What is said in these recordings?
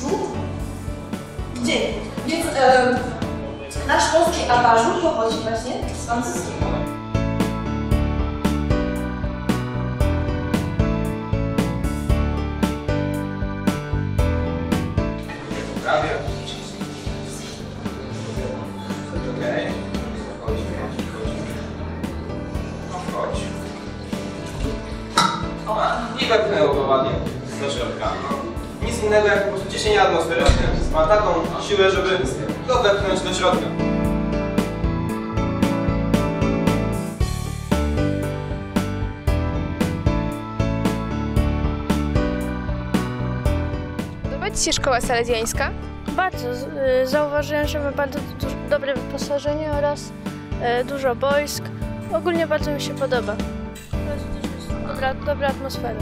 rzut. Dzień. Więc em, nasz polski abażur pochodzi właśnie z francuskiego. I wepchnęło go ładnie do środka. Nic innego jak po prostu ciśnienie atmosferyczne ma taką siłę, żeby go wepchnąć do środka. Podoba Ci się szkoła salezjańska? Bardzo. Y, Zauważyłem, że ma bardzo dobre wyposażenie oraz y, dużo boisk. Ogólnie bardzo mi się podoba. Dobra, dobra atmosfera.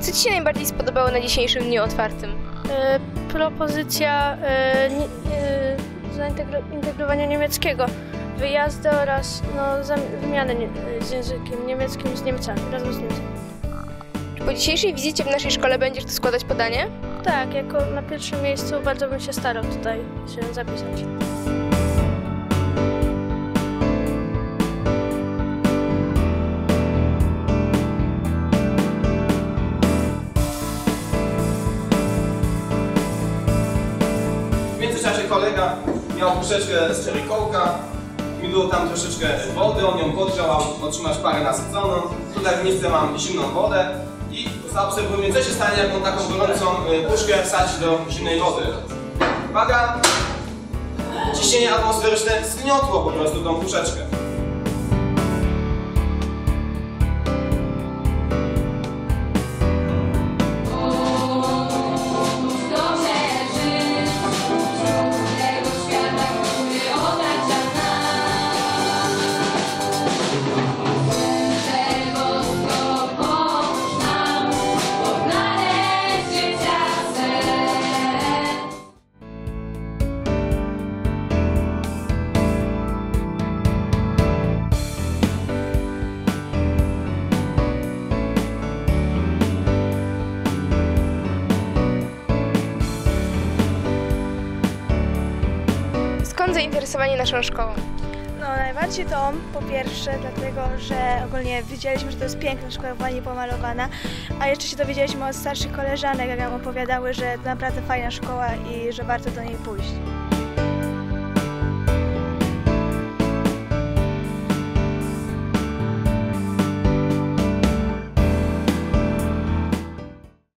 Co Ci się najbardziej spodobało na dzisiejszym dniu otwartym? Y, Propozycja y, nie- zaintegrowania niemieckiego, wyjazdy oraz no, wymiany nie- z językiem niemieckim z Niemcami, razem z Niemcami. Czy po dzisiejszej wizycie w naszej szkole będziesz tu składać podanie? Tak, jako na pierwszym miejscu bardzo bym się starał tutaj się zapisać. Kolega miał puszeczkę z cherry coke'a. Mi było tam troszeczkę wody, on ją podgrzał, aby otrzymać parę nasyconą. Tutaj w misce mam zimną wodę i zaobserwujmy, co się stanie, jak on taką gorącą y, puszkę wsadzi do zimnej wody. Uwaga! Ciśnienie atmosferyczne zgniotło po prostu tą puszeczkę. Skąd zainteresowanie naszą szkołą? No najbardziej to po pierwsze dlatego, że ogólnie widzieliśmy, że to jest piękna szkoła, ładnie pomalowana, a jeszcze się dowiedzieliśmy od starszych koleżanek, jak nam opowiadały, że to naprawdę fajna szkoła i że warto do niej pójść.